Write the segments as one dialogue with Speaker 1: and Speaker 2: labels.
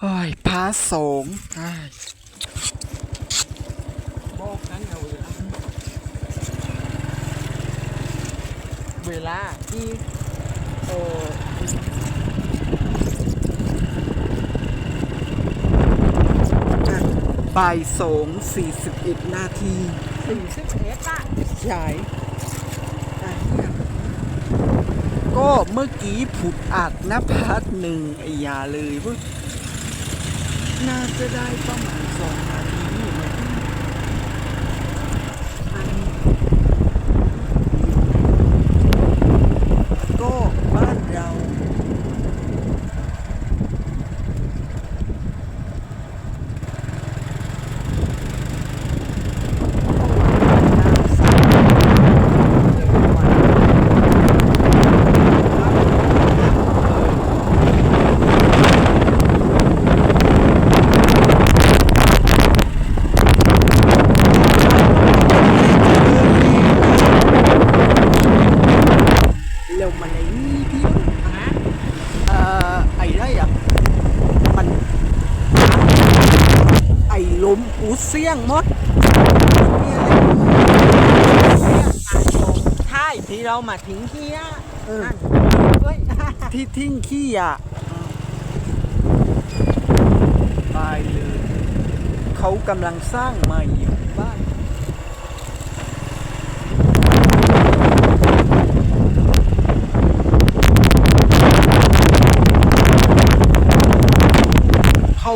Speaker 1: โอ้ยพระสงฆ์อ้ายบอกกันเอาเวลาเวลาที่เอออะบ่ายสองสี่สิบเอ็ดนาที
Speaker 2: สี่สิบเอ็ดอะ
Speaker 1: ใช่อะเนี่ยก็เมื่อกี้ผุดอัดนพัดหนึ่งไอ้ยาเลยเว่า น่าจะได้ประมาณสองนาทีนี่นะอันก็บ้านเรา เร็ว มันไอ้นี่พี่นะเอ่อไอ้ได้อะมันไอ้ลมอูเสียงหมดใช่ที่เรามาทิ้งขี้อะเออ
Speaker 2: เฮ้ย
Speaker 1: ที่ทิ้งขี้อะตายเลย เขากำลังสร้างใหม่อยู่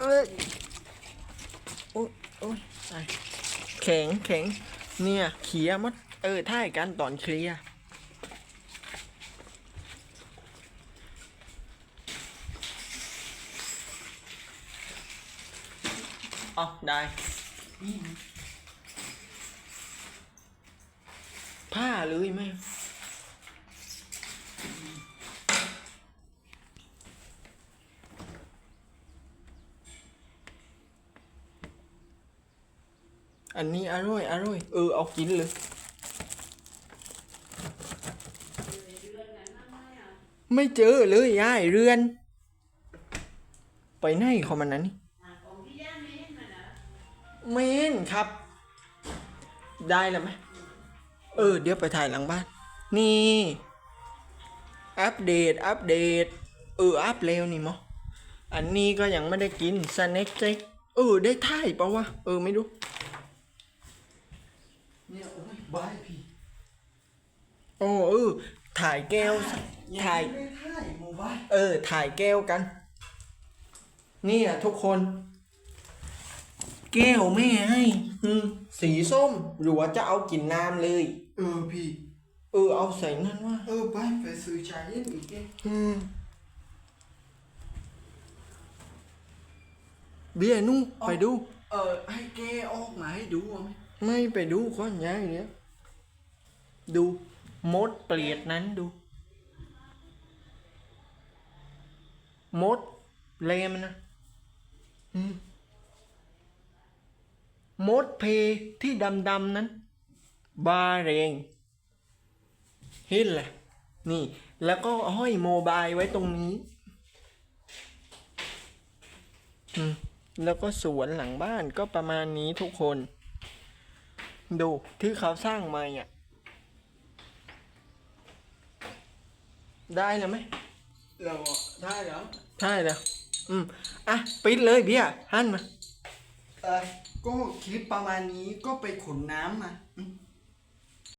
Speaker 1: เอ้ยโอ้ยโอ้ยตายแข็งแข็งเนี่ยเคลียร์มัดเออท่ายกันตอนเคลียร์เอ๋อได้ผ้าเลยไหม อันนี้อร่อยอร่อยเออเอากินเลย ไม่เจอเลยยายเรือน ไปไหนของมันนั้นนี่เมนครับ ได้แล้วไหมเออ เดี๋ยวไปถ่ายหลังบ้าน นี่ อัปเดต อัปเดต เออ อัปเร็วนี่มออันนี้ก็ยังไม่ได้กินสแน็คเจ๊กเออ ได้ถ่ายเปล่าวะ เออ ไม่รู้ เนี่ยโอ้ยบายพี่โอ้เออถ่ายแก้ว ถ่าย
Speaker 3: ถ่ายโมบาย
Speaker 1: เออ ถ่ายแก้วกัน นี่อะทุกคน แก้วแม่ให้อืมสีส้ม หรือว่าจะเอากินน้ำเลย
Speaker 3: เออพี่
Speaker 1: เออ เอาใส่นั่นว่า
Speaker 3: เออไปไปซื้อชาเย็นอีกแก
Speaker 1: อืม เบียร์นุ่งไปดู
Speaker 3: เออให้แกออกมาให้ดูเอาไหม
Speaker 1: ไม่ไปดูก้อนย้ายเนี้ยดูมดเปลียดนั้นดู มดเลมนนะอืมมดเพที่ดำๆนั้น บาเรงเห็นแหละ นี่ แล้วก็ห้อยโมบายไว้ตรงนี้อืมแล้วก็สวนหลังบ้านก็ประมาณนี้ทุกคน ดูที่เขาสร้างมาอะได้แล้วไหม
Speaker 3: เราได้แล้ว
Speaker 1: ใช่แล้ว อืม อะ ปิดเลยเบียร์หันมา
Speaker 3: เออก็คลิปประมาณนี้ก็ไปขนน้ำมา